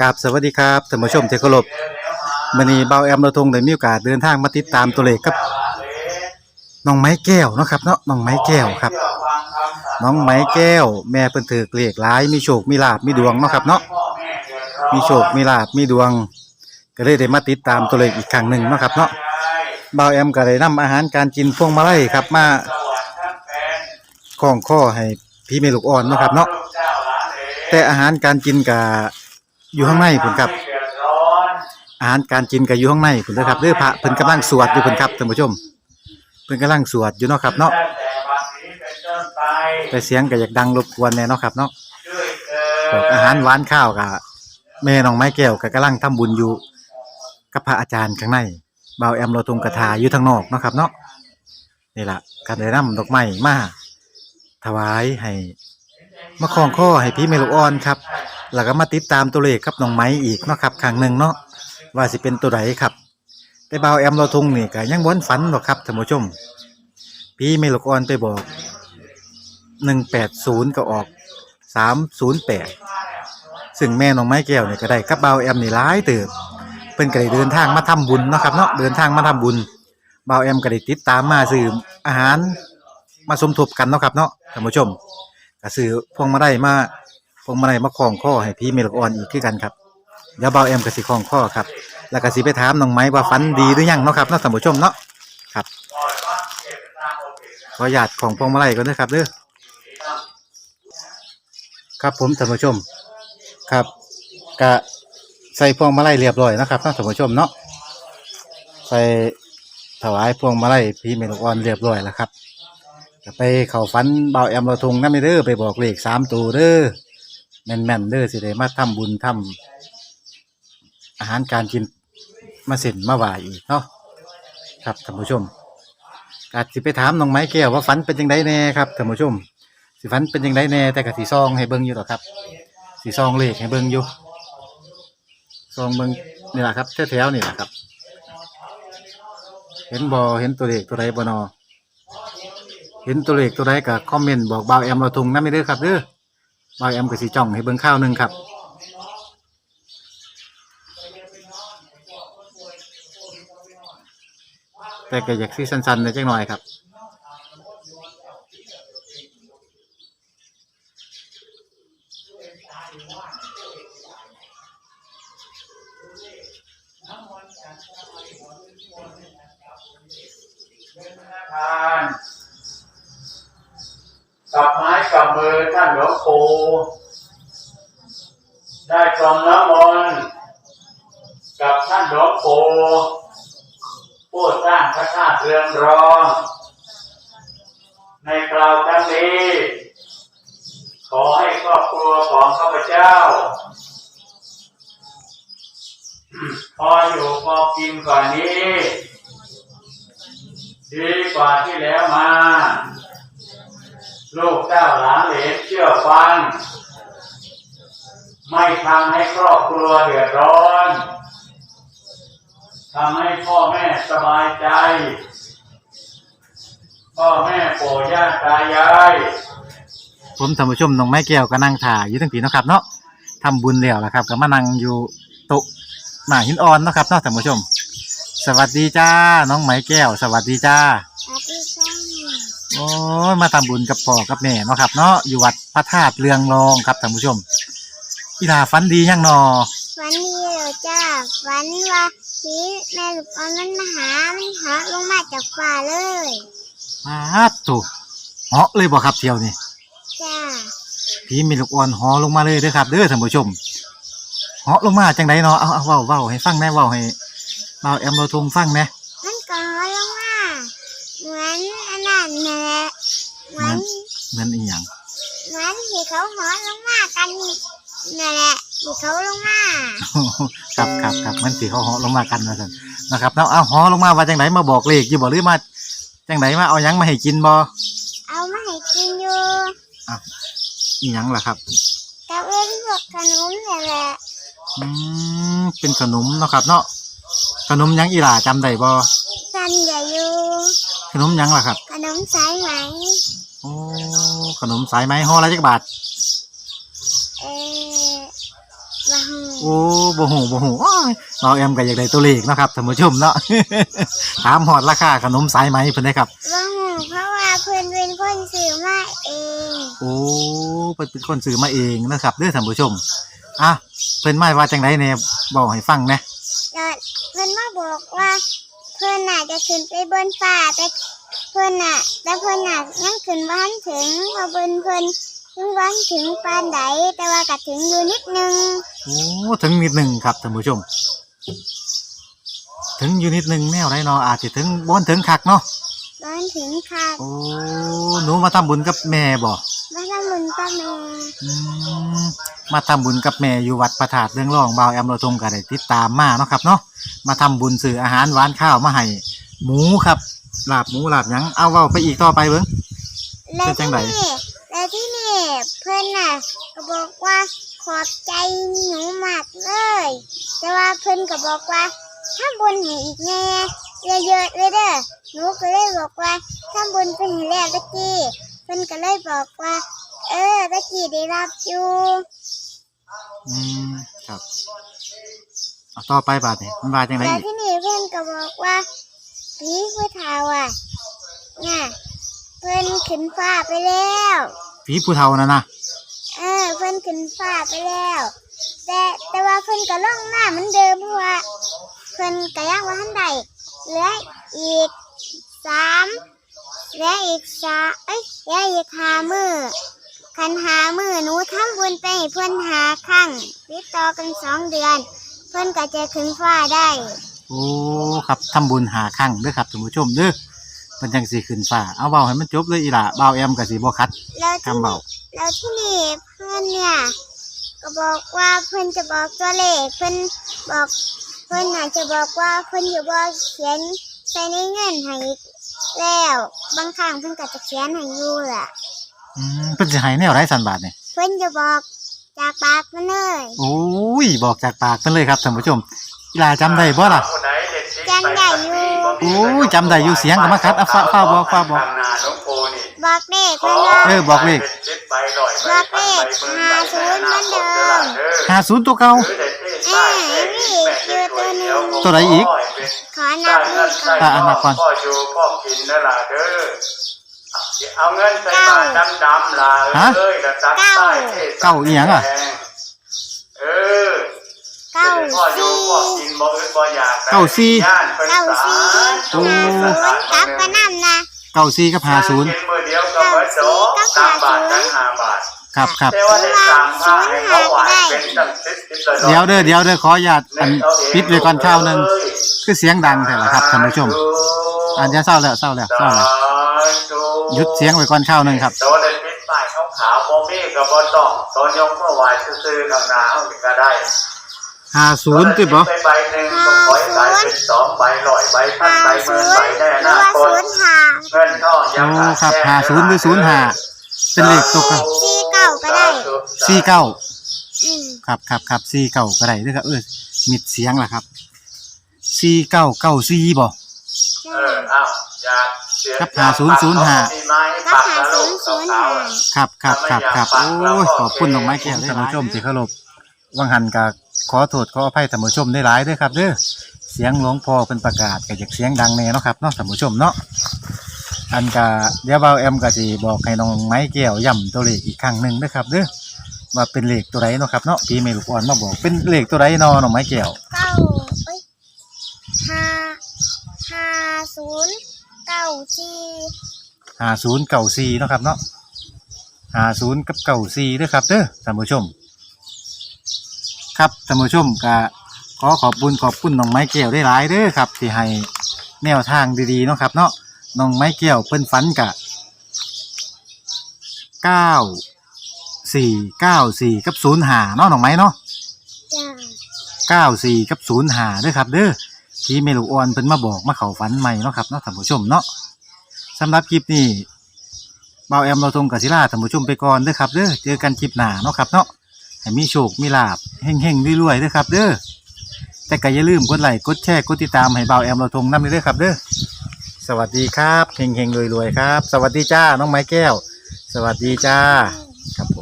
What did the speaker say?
กับสวัสดีครับท่านผู้ชมที่เคารพมื้อนี้เบาแอมเราทงได้มีโอกาสเดินทางมาติดตามตัวเลขกับน้องไม้แก้วเนาะครับเนาะน้องไม้แก้วครับ น้องไม้แก้ว แม่เพิ่นถือเลขหลายมีโชคมีลาภมีดวงเนาะครับเนาะมีโชคมีลาภมีดวง ก็เลยได้มาติดตามตัวเลขอีกครั้งหนึ่งเนาะครับเนาะเบาแอมก็ได้นำอาหารการกินพวงมาลัยครับมาคล้องข้อให้พี่เมลูกอ่อนเนาะครับเนาะ แต่อาหารการกินก็อยู่ข้างในพุ่นครับ อาหารการกินก็อยู่ข้างในพุ่นเด้อครับเด้อพระเพิ่นกำลังสวดอยู่พุ่นครับท่านผู้ชมเพิ่นกำลังสวดอยู่เนาะครับเนาะแต่เสียงก็อยากดังรบกวนแน่เนาะครับเนาะอาหารหวานข้าวก็แม่น้องไม้แก้วก็กำลังทำบุญอยู่กับพระอาจารย์ข้างในเบาแอมเราตรงกระทาอยู่ทางนอกเนาะครับเนาะนี่แหละก็ได้นำดอกไม้มาถวายให้ มาคล้องคอให้พี่เมลูกอ่อนครับ แล้วก็มาติดตามตัวเลขครับน้องไม้อีกเนาะครับครั้งหนึ่งเนาะว่าสิเป็นตัวไหนครับ แต่เบาแอมเราทงนี่ก็ยังบ่ทันฝันหรอกครับท่านผู้ชม พี่เมลูกอ่อนไปบอกหนึ่งแปดศูนย์ก็ออกสามศูนย์แปดซึ่งแม่น้องไม้แก้วเนี่ยก็ได้กับเบาแอมนี่หลายเติบเพิ่นก็ได้เดินทางมาทำบุญเนาะครับเนาะเดินทางมาทำบุญเบาแอมก็ได้ติดตามมาซื้ออาหารมาสมทบกันเนาะครับเนาะท่านผู้ชม ก็ซื้อพวงมาลัยมาพวงมาลัยมาคล้องคอให้พี่เมลกอ่อนอีกคือกันครับเดี๋ยวบ่าแอมก็สิคล้องคอครับ แล้วก็สิไปถามน้องไม้ว่าฝันดีหรือยังเนาะครับเนาะท่านผู้ชมเนาะครับขอหยาดของพวงมาลัยก่อนนะครับเด้อครับผมท่านผู้ชมครับกะใส่พวงมาลัยเรียบร้อยนะครับนาะท่านผู้ชมเนาะใส่ถวายพวงมาลัยพี่เมลกออนเรียบร้อยแล้วครับ จะไปเข้าฝันเบาแอมเราทงนั่นเด้อไปบอกเลขสามตัวเด้อแม่นๆเด้อสิได้มาทำบุญทำอาหารการกินมาเสร็จมาไหวอีกเนาะครับท่านผู้ชมอาจสิไปถามน้องไม้แก้วว่าฝันเป็นยังไงแน่ครับท่านผู้ชม สิฝันเป็นยังไงแน่แต่กับสีซองให้เบิ่งอยู่หรอกครับ สีซองเลขให้เบิ่งอยู่ซองเบิ่งนี่แหละครับแถวๆนี่แหละครับ เห็นบอเห็นตัวเลขตัวใดบ่นอ เห็นตัวเลขตัวใดก็คอมเมนต์บอกบ่าวแอมเราทุงนั่นไม่เด้อครับเด้อบ่าวแอมก็สีจ้องให้เบิ่งข้าวหนึ่งครับ แต่ก็อยากซีสั้นๆในจังหน่อยครับ ทานกับไม้กับมื อท่านหลวงปู่ได้ทรงน้ำมนต์กับท่านหลวงปู่ผู้สร้างพระธาตุเรืองรองในคราวครั้งนี้ ขอให้ครอบครัวของข้าพเจ้า พออยู่พอกินกว่านี้ ดีกว่าที่แล้วมา ลูกเจ้าหลานเหลนเชื่อฟัง ไม่ทำให้ครอบครัวเดือดร้อนทำให้พ่อแม่สบายใจ พ่อแม่ปู่ย่าตายาย ผมท่านผู้ชมน้องไม้แก้วก็นั่งถ่ายอยู่ทั้งปีเนาะครับ เนาะทำบุญแล้วล่ะครับก็มานั่งอยู่โต๊ะหน้าหินอ่อนเนาะครับเนาะท่านผู้ชม สวัสดีจ้า น้องไม้แก้ว สวัสดีจ้า โอ้ยมาทำบุญกับพ่อกับแม่เนาะครับ เนาะอยู่วัดพระธาตุเรืองรองครับท่านผู้ชมอีลาฝันดียังนอวันนี้เราจ้าวันว่าผีแม่ลูกอ่อนมันมาหา มันหาลงมาจากฟ้าเลยอาตุเหาะเลยบ่ครับเที่ยวนี่จ้าพี่มีลูกอ่อนเหอลงมาเลยเด้อครับ เด้อท่านผู้ชมเหาะลงมาจังไดเนาะเอาเอาเว้าเว้าให้ฟังแหน่เว้าให้เบาแอมเราทงฟังแหน่ มันก็หอลงมาเหมือนอันนั้นแหละเหมือน เหมือ นอีหยังเหมือนที่เขาหอลงมากันนั่นแหละที่เขาลงมาครับครับครับมันสิเขาเหาะลงมากันว่าซั่นนะครับแล้วเอาเหอลงมาว่าจังไดมาบอกเลขอยู่บ่หรือมาจังไดมาเอาหยังมาให้กินบ่เอามาให้กินอยู่อีหยังล่ะครับกับเป็นพวกขนมนี่แหละอืมเป็นขนมเนาะครับเนาะขนมหยังอีหล่าจำได้บ่กันอย่าอยู่ขนมหยังล่ะครับ ขนมสายไหม โอ้ขนมสายไหมห่อละจักบาท เออโอ้บ่ฮู้บ่ฮู้โอ้ยเบาแอมก็อยากได้ตัวเลขเนาะครับท่านผู้ชมเนาะ ถามฮอดราคาขนมสายไหมเพิ่นได้ครับว่าหูเพราะว่าเพื่อนเป็นคนสื่อมาเองโอ้เพิ่นเป็นคนซื้อมาเองนะครับเด้อท่านผู้ชมอะเพิ่นหมายว่าจังไดแหน่บอกให้ฟังนะ แล้วเพื่อนมาบอกว่า เพื่อนน่ะจะขึ้นไปบนฟ้าแต่ เพื่อนน่ะ แต่เพื่อนน่ะยังขึ้นบ้านถึงเพอบนเพื่อนถึงบ้านถึงปานใดแต่ว่าก็ถึงอยู่นิดนึงโอ้ถึงนิดหนึงครับท่านผู้ชม ถึงอยู่นิดหนึงแนวได้เนาะอาจจะถึงบ่ถึงคักเนาะบ้านถึงค่ะโอ้หนูมาทำบุญกับแม่บ่บ้านละมุนป้าแม่อืมมาทำบุญกับแม่อยู่วัดประถาดเรื่องร่องบ่าวแอมโรทงก็ได้ติดตามมาเนาะครับเนาะมาทำบุญซื้ออาหารหวานข้าวมาให้หมูครับ ลาบหมูลาบหยังเอาเว้าไปอีกต่อไปเบิ่ง แล้วเป็นจัที่งใด นี่แล้วที่นี่เพื่อนน่ะก็บอกว่าขอบใจหนูมากเลย แต่ว่าเพื่อนก็บอกว่าถ้าบุญให้อีกแน่เยอะๆเลยเด้อหนูก็เลยบอกว่าถ้าบุญเป็นให้แล้วตะกี้เพื่อนก็เลยบอกว่า เออตะกี้ได้รับอยู่อืมครับเอาต่อไปบาดนี่มันว่าจังไดแล้วอีกที่นี่เพื่อนก็บอกว่า ผีผู้เฒ่าอะน่ะเพื่อนขึ้นฟ้าไปแล้ว ผีผู้เฒ่านั่นนะเออเพิ่นขึ้นฟ้าไปแล้ว แต่แต่ว่าเพิ่นก็ล่องหน้าเหมือนเดิมเพราะว่าเพิ่นก็ยังว่าทันใดเหลืออีกสามเหลืออีกสาเอ้ยเหลืออีกหามือคันหามือหนูทำบุญไปให้เพิ่นหาครั้งติดต่อกันสองเดือน เพิ่นก็จะขึ้นฟ้าได้ โอ้ครับทำบุญหาครั้งเด้อครับท่านผู้ชมเด้อมันจังสิขึ้นฟ้าเอาเว้าให้มันจบเลยอีหล่ะบ่าวแอมก็สิบ่คัดแล้วที่คำเว้าแล้วที่นี่เพื่อนเนี่ย ก็บอกว่าเพื่อนจะบอกตัวเลขเพื่อนบอกเพื่อนน่ะจะบอกว่าเพื่อนจะบอกเขียนใส่ในเงินให้แล้วบางครั้งเพื่อนก็จะเขียนให้อยู่แหละอืมเพิ่นสิให้แนวไรสันบาทนี่เพื่อนจะบอกจากปากมันเลย โอ้ยบอกจากปากเพิ่นเลยครับท่านผู้ชม อีหล่าจำได้บ่ล่ะจำได้อยู่โอ้ยจำได้อยู่เสียงก็มาคัดอะฟ้าฟ้าบอกฟ้าบอกทางนาหลวงปู่นี่บอกเลขเพื่อนว่าเออบอกเลข บอกเลขห้าศูนย์เหมือนเดิมหาศูนย์ตัวเก่า เอ้ยนี่คือตัวหนึ่งตัวไหนอีก ขอนับเลขก่อนอะอันนับก่อน พ่ออยู่พ่อกินนั่นล่ะเด้อเอาเงินใส่บาทดำๆล่ะเอ้ยแล้วตัดใต้ทศเก้าอีหยังอะเออ เก้าพ่ออยู่สี่พ่อกินบ่อึดบ่อยากเก้าสี่ย่านเพิ่นเก้าสาสี่โอ้ ห้าศูนย์กลับไปนั่นนะเก้าสี่กับหาศูนย์กินมื้อเดียวก็เบิดดอกสามบาทจังห้าบาทครับครับแต่ว่าได้สามผ้าให้เขาหวานเป็นตั้งสิบสิบกระอกเดี๋ยวเด้อเดี๋ยวเด้อขออนุญาตอันปิดไว้ก่อนข้าวหนึงคือเสียงดังแต่ละครับท่านผู้ชมอันเดี๋ยวเศร้าแล้วเศร้าแล้วเศร้าแล้วหยุดเสียงไว้ก่อนข้าวหนึงครับโตเลยปิดป้ายขาวๆบ่มีก็บ่ต้องตอนยกเมื่อวานซื่อๆข้างหน้าเฮาก็ได้ หาศูนย์ติบ่ไปใบหนึ่งก็ขอให้ขายเป็นสองใบร้อยใบพันห้าใบหศูมื่นนใบย์แน่หรือนาว่าคศูตนย์ห้าเงินทองยังโอ้ครับหาศูนย์หรือศูนย์หา เป็นเลขตัวครับสี่เก้าก็ได้สี่เก้าอืมครับครับครับสี่เก้าก็ได้เด้อครับเออมิดเสียงล่ะครับสี่เก้าเก้าสี่บ่ใช่เอออ้าวอย่าเสียครับหาศูนย์ศูนย์ห้ามีไม้ก็ปักหานะศูลูนกย์ศูนย์ขาวห้าๆครับครับครับครับโอ้ยขอบคุณน้องไม้แก้วท่านผู้ชมที่เคารพวังหันกะ ขอโทษขออภัยท่านผู้ชมได้หลายเด้วยครับเด้อเสียงหลวงพ่อเป็นประกาศก็อยากเสียงดังแน่เนาะครับเนาะท่านผู้ชมเนาะอันกะเดี๋ยวเบาแอมก็สิบอกให้น้องไม้แก้วย้ำตัวเลขอีกครั้งหนึ่งนะครับเด้อว่าเป็นเลขตัวใดเนาะครับเนาะพี่เมลูกอ่อนมาบอกเป็นเลขตัวใดเนาะน้องไม้แก้วเก้าเอ้ยห้าห้าศูนย์เก้าสี่ห้าศูนย์เก้าสี่เนาะครับเนาะห้าศูนย์กับเก้าสี่เด้อครับเด้อท่านผู้ชม ครับท่านผู้ชมก็ขอขอบคุณขอบคุณน้องไม้แก้วได้หลายเด้อครับ ที่ให้แนวทางดีๆเนาะครับ เนาะน้องไม้แก้วเพิ่นฝันกะเก้าสี่เก้าสี่กับศูนย์หาเนาะน้องไม้เนาะจ้าเก้าสี่กับศูนย์หาเด้อครับ เด้อที่เมลูกออนเพิ่นมาบอกมาเข้าฝันใหม่เนาะครับเนาะท่านผู้ชมเนาะสำหรับคลิปนี้เบาแอมเราทงกับศิลาท่านผู้ชมไปก่อนเด้อครับเด้อเจอกันคลิปหน้าเนาะครับเนาะ ให้มีโชคมีลาบเฮงๆรวยๆเด้อครับ เด้อแต่ก็อย่าลืมกดไลค์กดแชร์กดติดตามให้เบาแอมเราทงนำเด้อครับเด้อสวัสดีครับเฮงๆรวยๆครับ สวัสดีจ้าน้องไม้แก้ว สวัสดีจ้าครับผม